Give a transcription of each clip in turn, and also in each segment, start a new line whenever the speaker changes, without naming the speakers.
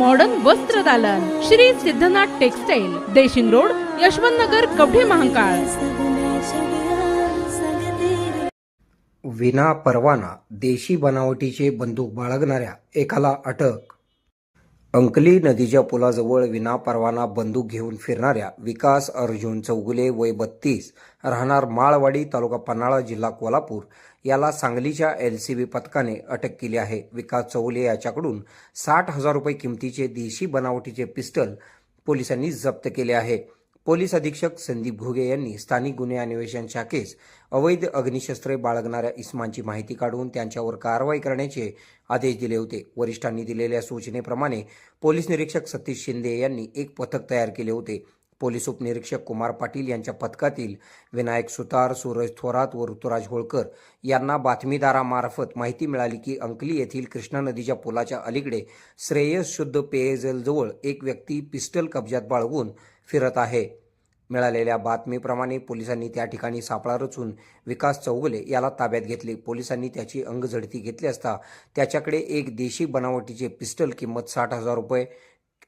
Modern वस्त्र दालन. Shri Siddhanath textile Deshing road Yashwant Nagar Kavathe Mahakal.
विना परवाना देशी बनावटीचे बंदूक बाळगणाऱ्या एकाला अटक अंकली नदीच्या पुलाजवळ विना परवाना बंदूक घेऊन फिरणाऱ्या विकास अर्जुन चौगुले वय बत्तीस राहणार माळवाडी तालुका पन्हाळा जिल्हा कोल्हापूर याला सांगलीच्या एल सी बी पथकाने अटक केली आहे. विकास चौगुले याच्याकडून साठ हजार रुपये किमतीचे देशी बनावटीचे पिस्टल पोलिसांनी जप्त केले आहे. पोलीस अधीक्षक संदीप घुगे यांनी स्थानिक गुन्हे अन्वेषण शाखेस अवैध अग्निशस्त्रे बाळगणाऱ्या इस्मांची माहिती काढून त्यांच्यावर कारवाई करण्याचे आदेश दिले होते. वरिष्ठांनी दिलेल्या सूचनेप्रमाणे पोलीस निरीक्षक सतीश शिंदे यांनी एक पथक तयार केले होते. पोलीस उपनिरीक्षक कुमार पाटील यांच्या पथकातील विनायक सुतार सूरज थोरात व ऋतुराज होळकर यांना बातमीदारामार्फत माहिती मिळाली की अंकली येथील कृष्णा नदीच्या पुलाच्या अलीकडे श्रेयस शुद्ध पेयजलजवळ एक व्यक्ती पिस्टल कब्जात बाळगून फिरत आहे. मिळालेल्या बातमीप्रमाणे पोलिसांनी त्या ठिकाणी सापळा रचून विकास चौगुले याला ताब्यात घेतले. पोलिसांनी त्याची अंगझडती घेतली असता त्याच्याकडे एक देशी बनावटीचे पिस्टल किंमत साठ हजार रुपये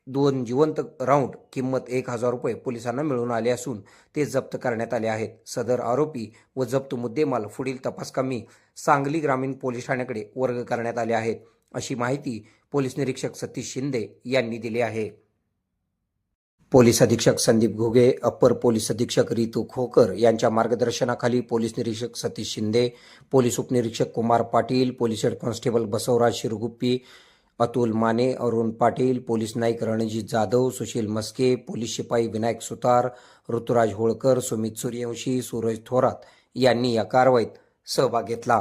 दोन जिवंत राऊंड किंमत एक हजार रुपये पोलिसांना मिळून आले असून ते जप्त करण्यात आले आहेत. सदर आरोपी व जप्त मुद्देमाल पुढील तपासकामी सांगली ग्रामीण पोलीस ठाण्याकडे वर्ग करण्यात आले आहेत. अशी माहिती पोलीस निरीक्षक सतीश शिंदे यांनी दिली आहे. पोलीस अधीक्षक संदीप घुगे अप्पर पोलीस अधीक्षक रितू खोकर यांच्या मार्गदर्शनाखाली पोलीस निरीक्षक सतीश शिंदे पोलीस उपनिरीक्षक Kumar Patil police head constable Basavraj Shirguppi Atul Mane Arun Patil police Naik Ranjit Jadhav Sushil Maske police शिपाई विनायक सुतार ऋतुराज होळकर सुमित सूर्यवंशी सूरज थोरात यांनी या कारवाईत सहभाग घेतला.